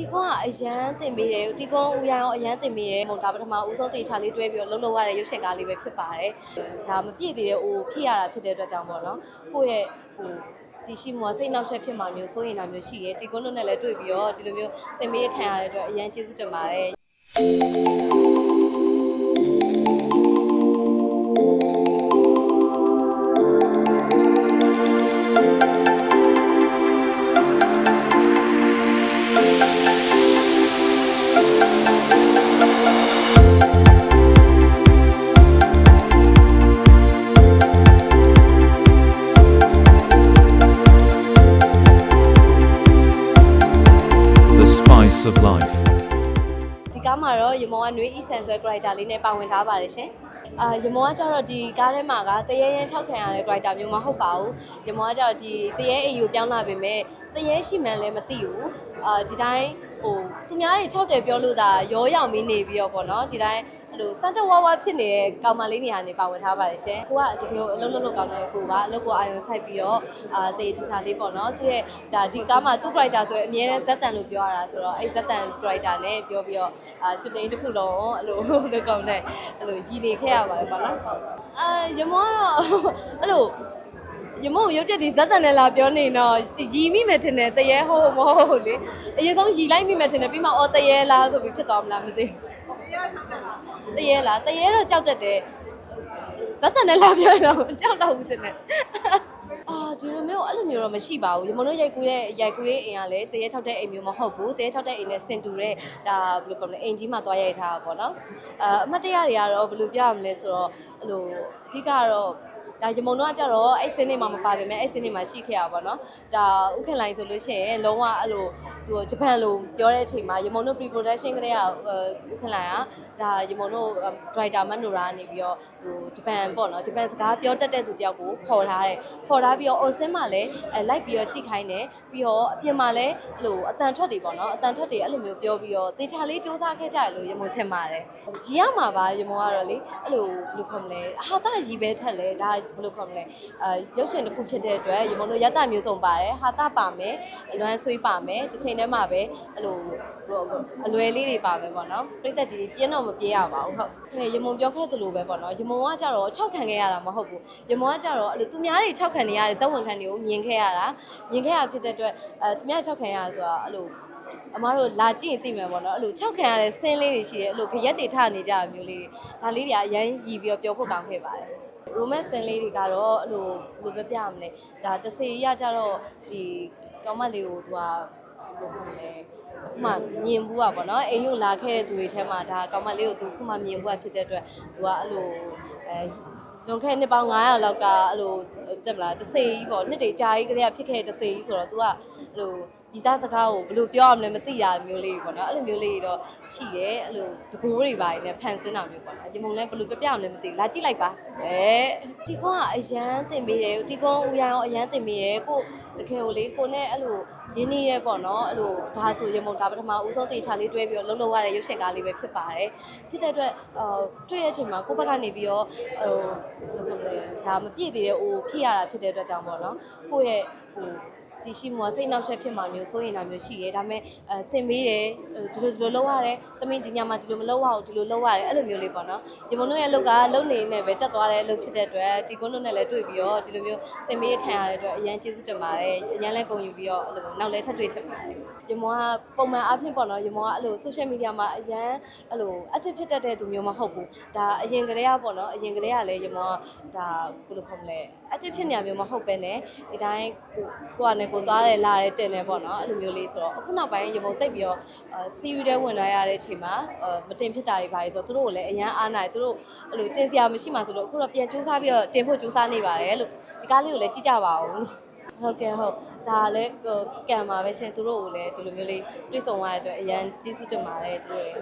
တီကွန်ကအရန်တင်ပေးတယ်တီကွန်ဦးရန်ရောအရန်တင်ပေးတယ်ဟိုဒါပထမဦးဆုံးတေချာလေးတွဲပြီးတော့လှုပ်လှုပ်ရတဲ့ရုပ်ရှင်ကားလေးပဲဖြစ်ပါတယ်ဒါမပြည့်သေးတဲ့ဟိုဖြစ်ရတာဖြစ်တဲ့အတွက်ကြောင့်ပေါ့နော်ကိုယ့်ရဲ့ဟိုတီရှိမောစိတ်နှောက်ယှက်ဖြစ်မှာမျိုးစိုးရင်တာမျိုးရှိတယ်တီကွန်တို့နဲ့လည်းတွေ့ပြီးတော့ဒီလိုမျိုးတင်ပေးခံရတဲ့အတွက်အရန်ကျေးဇူးတင်ပါတယ် of Life. ဒီကားမှာတော့ရမောကနွေး e-san ဆွဲ character လေးနဲ့ပါဝင်ထားပါတယ်ရှင်အာရမောကကျတော့ဒီကားထဲမှာကတရေရင်၆ခံရတဲ့ character မျိုးမဟုတ်ပါဘူးရမောကကျတော့ဒီတရေအိမ်ကိုပြောင်းလာပေမဲ့တရေရှိမှန်းလည်းမသိဘူးအာဒီတိုင်းဟိုသူများတွေ၆တယ်ပြောလို့ဒါရောရောင်မင်းနေပြီးတော့ပေါ့နော်ဒီတိုင်း အဲ့လိုစန်တဝါဝါဖြစ်နေတဲ့ကောင်မလေးနေရာနေပါဝင်ထားပါတယ်ရှင်ကိုကတကယ်ကိုအလုပ်လုပ်လုပ်ကောင်းတဲ့ကိုပါအလုပ်ကိုအာရုံစိုက်ပြီးတော့အာတေးတခြားလေးပေါ့နော်သူရဲ့ဒါဒီကားမှာသူ့ character ဆိုရင်အမြဲတမ်းဇက်တန်လို့ပြောရတာဆိုတော့အဲ့ဇက်တန် character နဲ့ပြောပြီးတော့အာရှူတင်တစ်ခုလုံးအဲ့လိုလုပ်ကောင်းတဲ့အဲ့လိုရည်နေခဲ့ရပါတယ်ပေါ့နော်ဟုတ်အာရမောကတော့အဲ့လိုရမို့ရုပ်ချက်ဒီဇက်တန်နဲ့လာပြောနေတော့ရီမိမယ်ထင်တယ်တရေဟုတ်မဟုတ်လေအရင်ဆုံးရီလိုက်မိမယ်ထင်တယ်ပြီးမှအော်တရေလားဆိုပြီးဖြစ်သွားမလားမသိဘူးတရေလား တရေတော့ကြောက်တတ်တယ်ဇက်တန်နဲ့လာပြောတော့ကြောက်တော့ဘူးတင်တယ်အာဒီလိုမျိုးအဲ့လိုမျိုးတော့မရှိပါဘူးရမတို့ရိုက်ကူးတဲ့ရိုက်ကူးရေးအိမ်ကလည်းတရေထောက်တဲ့အိမ်မျိုးမဟုတ်ဘူးတရေထောက်တဲ့အိမ်နဲ့စင်တူတဲ့ဒါဘယ်လိုကောလဲအိမ်ကြီးမှာသွားရိုက်ထားတာပေါ့နော်အာအမတ်တရတွေကတော့ဘယ်လိုပြောရမလဲဆိုတော့အဲ့လိုအဓိကတော့ ဒါရမုံတော့ကကြတော့အဲ့စင်းနေမှာမပါပါပဲအဲ့စင်းနေမှာရှိခဲ့ရပါတော့။ဒါဥက္ကလိုင်းဆိုလို့ရှိရင်လုံးဝအဲ့လိုသူဂျပန်လိုပြောတဲ့အချိန်မှာရမုံတို့ pre production ကလေးကဥက္ကလိုင်းကဒါရမုံတို့ driver မနိုရာနေပြီးတော့သူဂျပန်ပေါ့နော်ဂျပန်စကားပြောတတ်တဲ့သူတယောက်ကိုခေါ်ထားတယ်။ခေါ်ထားပြီးတော့ on scene မှာလည်းအဲလိုက်ပြီးတော့ကြည့်ခိုင်းတယ်။ပြီးတော့အပြင်မှာလည်းအဲ့လိုအတန်ထွက်တွေပေါ့နော်အတန်ထွက်တွေအဲ့လိုမျိုးပြောပြီးတော့တေချာလေးစူးစမ်းခဲ့ကြရလို့ရမုံထင်ပါတယ်။ရီရမှာပါရမုံကတော့လေအဲ့လိုဘယ်လိုခေါ်မလဲဟာတာရီပဲထက်လဲဒါဘယ်လိုခေါ်မလဲအဲရုပ်ရှင်တစ်ခုဖြစ်တဲ့အတွက်ရမုံတို့ရတမျိုးစုံပါတယ်ဟာတာပါမယ်အလွမ်းဆွေးပါမယ်တစ်ချိန်တည်းမှာပဲအဲ့လိုအလွယ်လေးတွေပါမယ်ပေါ့နော်ပြည့်သက်ကြီးပြင်းတော့မပြေးရပါဘူးဟုတ်ကဲရမုံပြောခဲ့သလိုပဲပေါ့နော်ရမုံကကြတော့၆ခံခဲ့ရတာမဟုတ်ဘူးရမုံကကြတော့အဲ့လိုသူများတွေ၆ခံနေရတဲ့ဇက်ဝင်ခံတွေကိုမြင်ခဲ့ရတာမြင်ခဲ့ရဖြစ်တဲ့အတွက်အဲသူများ၆ခံရဆိုတာအဲ့လိုအမားတို့လာကြည့်ရင်သိမယ်ပေါ့နော်အဲ့လို၆ခံရတဲ့ဆင်းလေးတွေရှိတယ်အဲ့လိုခရက်တွေထနေကြတာမျိုးလေးတွေဒါလေးတွေကအရန်ရည်ပြီးတော့ပြောဖို့ကောင်းခဲ့ပါတယ် romance ဆင်းလေးတွေကတော့အဲ့လိုဘယ်လိုပြောပြရမလဲဒါတစေရကြတော့ဒီကောင်းမလေးကိုသူကဘယ်လိုခေါ်မလဲအခုမှမြင်ဘူးอ่ะဗောနော်အိမ်ကိုလာခဲ့တဲ့သူတွေထဲမှာဒါကောင်းမလေးကိုသူအခုမှမြင်ဘူးอ่ะဖြစ်တဲ့အတွက်သူကအဲ့လိုအဲ လွန်ခဲ့နှစ်ပေါင်း900လောက်ကအဲ့လိုတက်မလားတစေကြီးပေါ့နှစ်တွေကြာကြီးကလေးကဖြစ်ခဲ့တဲ့တစေကြီးဆိုတော့သူကအဲ့လိုဒီစားစကားကိုဘယ်လိုပြောရမလဲမသိရမျိုးလေးပေါ့နော်အဲ့လိုမျိုးလေးတွေတော့ရှိတယ်အဲ့လိုတကိုးတွေပါနေဖန်ဆင်းတာမျိုးပေါ့နော်ရေမုံလည်းဘယ်လိုပြပြမလဲမသိဘူးလာကြည့်လိုက်ပါအဲတီကွန်ကအရန်တင်ပေးတယ်တီကွန်ဦးရန်ရောအရန်တင်ပေးတယ်ကို တကယ်ကိုလေကိုနဲ့အဲ့လိုရင်းနှီးရဲပေါ့နော်အဲ့လိုဒါဆိုရေမုံဒါပထမဦးဆုံးတေချာလေးတွဲပြီးတော့လှုပ်လှုပ်ရတဲ့ရုပ်ရှင်ကားလေးပဲဖြစ်ပါတယ်ဖြစ်တဲ့အတွက်အာတွေ့ရတဲ့အချိန်မှာကိုယ့်ဘက်ကနေပြီးတော့ဟိုဘယ်လိုလဲဒါမပြည့်သေးတဲ့ဟိုဖြစ်ရတာဖြစ်တဲ့အတွက်ကြောင့်ပေါ့နော်ကိုယ့်ရဲ့ဟို တရှိမောစိတ်နှောက်ယှက်ဖြစ်မှာမျိုးစိုးရင်တာမျိုးရှိတယ်ဒါပေမဲ့အဲတင်ပေးတယ်ဒီလိုဒီလိုလုပ်ရတယ်တမင်ဒီညမှာဒီလိုမလုပ်ရဘူးဒီလိုလုပ်ရတယ်အဲ့လိုမျိုးလေးပေါ့နော်ဒီမုံတို့ရဲ့အလုပ်ကလုပ်နေနေပဲတက်သွားတဲ့အလုပ်ဖြစ်တဲ့အတွက်ဒီကုန်းတို့နဲ့လည်းတွေ့ပြီးတော့ဒီလိုမျိုးတင်ပေးခံရတဲ့အတွက်အရန်ကျေးဇူးတင်ပါတယ်အရန်လည်းဂုဏ်ယူပြီးတော့အဲ့လိုနောက်လည်းထပ်တွေ့ချင်ပါတယ်ရမောကပုံမှန်အဖြစ်ပေါ့နော်ရမောကအဲ့လို social media မှာအရန်အဲ့လို active ဖြစ်တတ်တဲ့သူမျိုးမဟုတ်ဘူးဒါအရင်ကတည်းကပေါ့နော်အရင်ကတည်းကလည်းရမောကဒါဘယ်လိုခေါ်မလဲ active ဖြစ်နေရမျိုးမဟုတ်ပဲねဒီတိုင်းကိုကိုကလည်းကိုသွားတယ်လာတယ်တင်တယ်ပေါ့နော်အဲ့လိုမျိုးလေးဆိုတော့အခုနောက်ပိုင်းရေမုံတိတ်ပြီးတော့အာ series တွေဝင်လာရတဲ့အချိန်မှာအာမတင်ဖြစ်တာတွေပါလေဆိုတော့သူတို့ကိုလည်းအရန်အားနိုင်သူတို့အဲ့လိုတင်စရာမရှိမှဆိုလို့အခုတော့ပြန်စူးစမ်းပြီးတော့တင်ဖို့စူးစမ်းနေပါတယ်လို့ဒီကားလေးကိုလည်းကြည့်ကြပါဦး ဟုတ်ကဲ့ဟုတ်ဒါလည်းဟိုကံပါပဲရှင်သူတို့ကိုလည်းဒီလိုမျိုးလေးတွေ့ဆုံရတဲ့အတွက်အရန်ကျေးဇူးတင်ပါတယ်သူတို့လည်း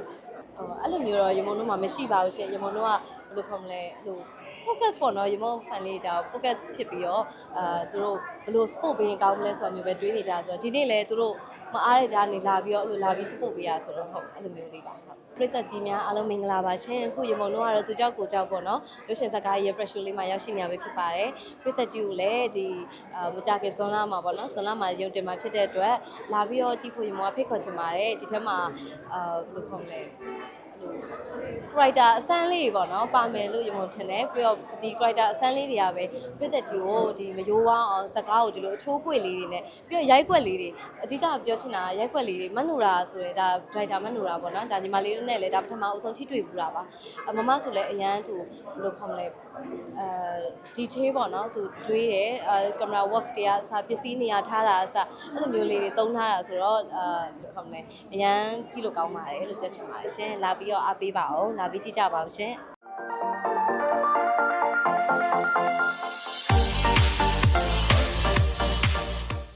ဟိုအဲ့လိုမျိုးတော့ရေမုံတို့မှမရှိပါဘူးရှင်ရေမုံတို့ကဘယ်လိုခေါ်မလဲဟို focus ပေါ့နော်ရေမုံ fan လေးကြောင့် focus ဖြစ်ပြီးတော့အာသူတို့ဘယ်လို support ပေးရင်ကောင်းမလဲဆိုတာမျိုးပဲတွေးနေကြဆိုတော့ဒီနေ့လည်းသူတို့မအားတဲ့ကြားနေလာပြီးတော့အဲ့လိုလာပြီး support ပေးရဆိုတော့ဟုတ်အဲ့လိုမျိုးလေးပါဟုတ်ပရိသတ်ကြီးများအားလုံးမင်္ဂလာပါရှင်အခုရေမုံတို့ကတော့သူကြောက်ကိုကြောက်ပေါ့နော်ရုပ်ရှင်ဇာတ်ကားရဲ့ pressure လေးမှာရောက်ရှိနေရပဲဖြစ်ပါတယ်ပရိသတ်ကြီးကိုလည်းဒီအာမကြခင်ဇွန်လမှာပေါ့နော်ဇွန်လမှာရုံတင်မှာဖြစ်တဲ့အတွက်လာပြီးတော့ကြည့်ဖို့ရေမုံကဖိတ်ခေါ်ချင်ပါတယ်ဒီထက်မှာအာဘယ်လိုခေါ်မလဲ character အစမ်းလေးတွေပေါ့နော်ပါမယ်လို့ရုံထင်တယ်ပြီးတော့ဒီ character အစမ်းလေးတွေကပဲပြည့်သက်တီကိုဒီမယိုးဝမ်းအောင်စကားကိုဒီလိုအချိုးကွေလေးတွေနဲ့ပြီးတော့ရိုက်ကွက်လေးတွေအဓိကပြောချင်တာကရိုက်ကွက်လေးတွေမတ်နူရာဆိုရင်ဒါ character မတ်နူရာပေါ့နော်ဒါညီမလေးတို့နဲ့လည်းဒါပထမအဆုံးထိတွေ့ဘူးတာပါအမမဆိုလည်းအရန်သူဘယ်လိုခေါ်မလဲအဲ detail ပေါ့နော်သူတွေးတယ်အဲ camera work တွေကအစပစ္စည်းနေရာထားတာအစအဲ့လိုမျိုးလေးတွေသုံးထားတာဆိုတော့အဲဘယ်လိုခေါ်မလဲအရန်ကြည့်လို့ကောင်းပါတယ်လို့ပြောချင်ပါတယ်ရှင်လာပြီးတော့အားပေးပါအောင်လာပြီးကြည့်ကြပါအောင်ရှင်